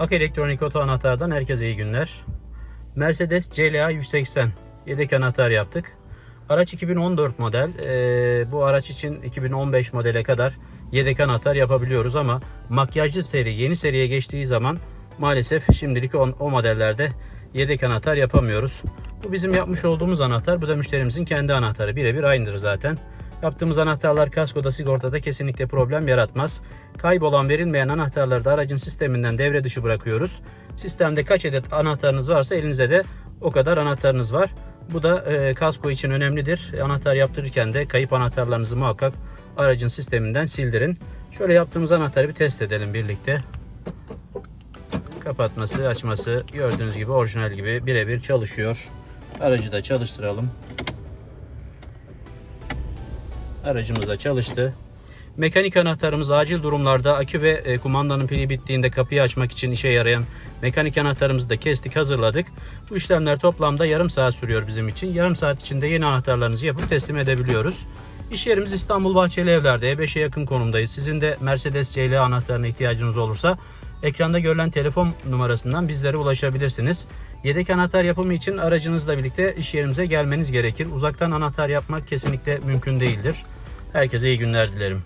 Ak Elektronik Oto Anahtar'dan herkese iyi günler. Mercedes CLA 180 yedek anahtar yaptık. Araç 2014 model. Ee, bu araç için 2015 modele kadar yedek anahtar yapabiliyoruz ama makyajlı seri yeni seriye geçtiği zaman maalesef şimdilik o, o modellerde yedek anahtar yapamıyoruz. Bu bizim yapmış olduğumuz anahtar. Bu da müşterimizin kendi anahtarı. Birebir aynıdır zaten. Yaptığımız anahtarlar kaskoda sigortada kesinlikle problem yaratmaz. Kaybolan verilmeyen anahtarları da aracın sisteminden devre dışı bırakıyoruz. Sistemde kaç adet anahtarınız varsa elinize de o kadar anahtarınız var. Bu da e, kasko için önemlidir. Anahtar yaptırırken de kayıp anahtarlarınızı muhakkak aracın sisteminden sildirin. Şöyle yaptığımız anahtarı bir test edelim birlikte. Kapatması, açması gördüğünüz gibi orijinal gibi birebir çalışıyor. Aracı da çalıştıralım. Aracımız da çalıştı. Mekanik anahtarımız acil durumlarda akü ve e, kumandanın pili bittiğinde kapıyı açmak için işe yarayan mekanik anahtarımızı da kestik hazırladık. Bu işlemler toplamda yarım saat sürüyor bizim için. Yarım saat içinde yeni anahtarlarınızı yapıp teslim edebiliyoruz. İş yerimiz İstanbul Bahçeli Evler'de E5'e yakın konumdayız. Sizin de Mercedes CL anahtarına ihtiyacınız olursa ekranda görülen telefon numarasından bizlere ulaşabilirsiniz. Yedek anahtar yapımı için aracınızla birlikte iş yerimize gelmeniz gerekir. Uzaktan anahtar yapmak kesinlikle mümkün değildir. Herkese iyi günler dilerim.